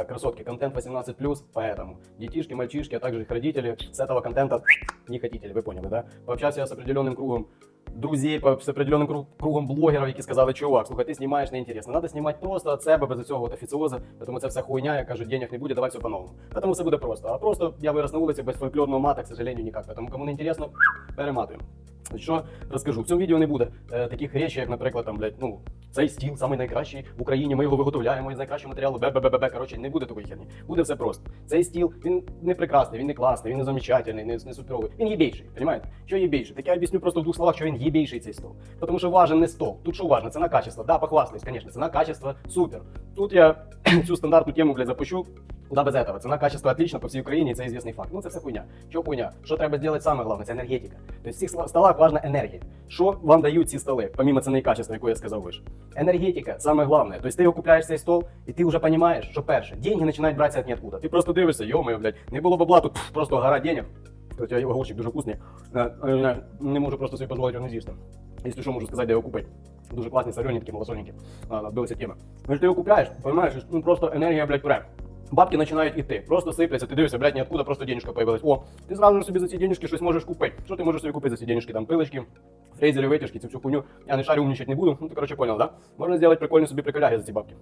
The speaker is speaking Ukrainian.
Так, красотки, контент 18+, поэтому детишки, мальчишки, а также их родители с этого контента не хотите, вы поняли, да? Пообщався я с определенным кругом друзей, по- з определенним круг- кругом блогерів, які сказали, чувак, слухай, ти знімаєш неінтересно. Надо знімати просто від себе, без цього от офіціоза, тому це вся хуйня, я кажу, денег не буде, давай все по-новому. Тому все буде просто. А просто я вирос на вулиці без фольклорного мата, к сожалению, ніяк. Тому кому не інтересно, перематуємо. Що розкажу? В цьому відео не буде е, таких речей, як, наприклад, там, блядь, ну, Цей стіл самий найкращий в Україні, ми його виготовляємо із найкращого матеріалу, бе-бе-бе-бе. Коротше, не буде такої херні. Буде все просто. Цей стіл, він не прекрасний, він не класний, він не замечательний, не, не суперовий. Він єбейший, розумієте? Що єбейший? Так я об'ясню просто в двох словах, що він єбейший цей стол. Тому що важен не стол. Тут що важно? Ціна качество. Да, похвастаюсь, звісно, ціна качество супер. Тут я цю стандартну тему, блядь, запущу. Куда без этого? Ціна качество отлично по всій Україні, це звісний факт. Ну це все хуйня. Що хуйня? Що треба зробити саме головне? Це енергетика. Тобто в цих столах важна енергія. Що вам дають ці столи, помимо ціни і качества, яку я сказав вище? Енергетика, саме головне. Тобто ти його купляєш цей стол, і ти вже розумієш, що перше, деньги починають братися від ніоткуда. Ти просто дивишся, йо-моє, блядь, не було бабла, тут просто гора денег. Кстати, огурчик дуже вкусний. Е, е, Не можу просто собі дозволити його не з'їсти. Якщо що, можу сказати, де його купити. Дуже класні такі малосольники. Билися теми. Ну, ти його розумієш, ну просто енергія, блядь, пре. Бабки починають іти, просто сипляться, ти дивишся, блядь, ніоткуда просто денежка появилась. О, ти зразу собі за ці денежки щось можеш купити. Що ти можеш собі купити за ці денежки? Там пилочки, фрезери, вытяжки, всю хуйню. Я на шаре умничать не буду. Ну ты, короче, понял, да? Можно сделать прикольный себе приколяги за эти бабки.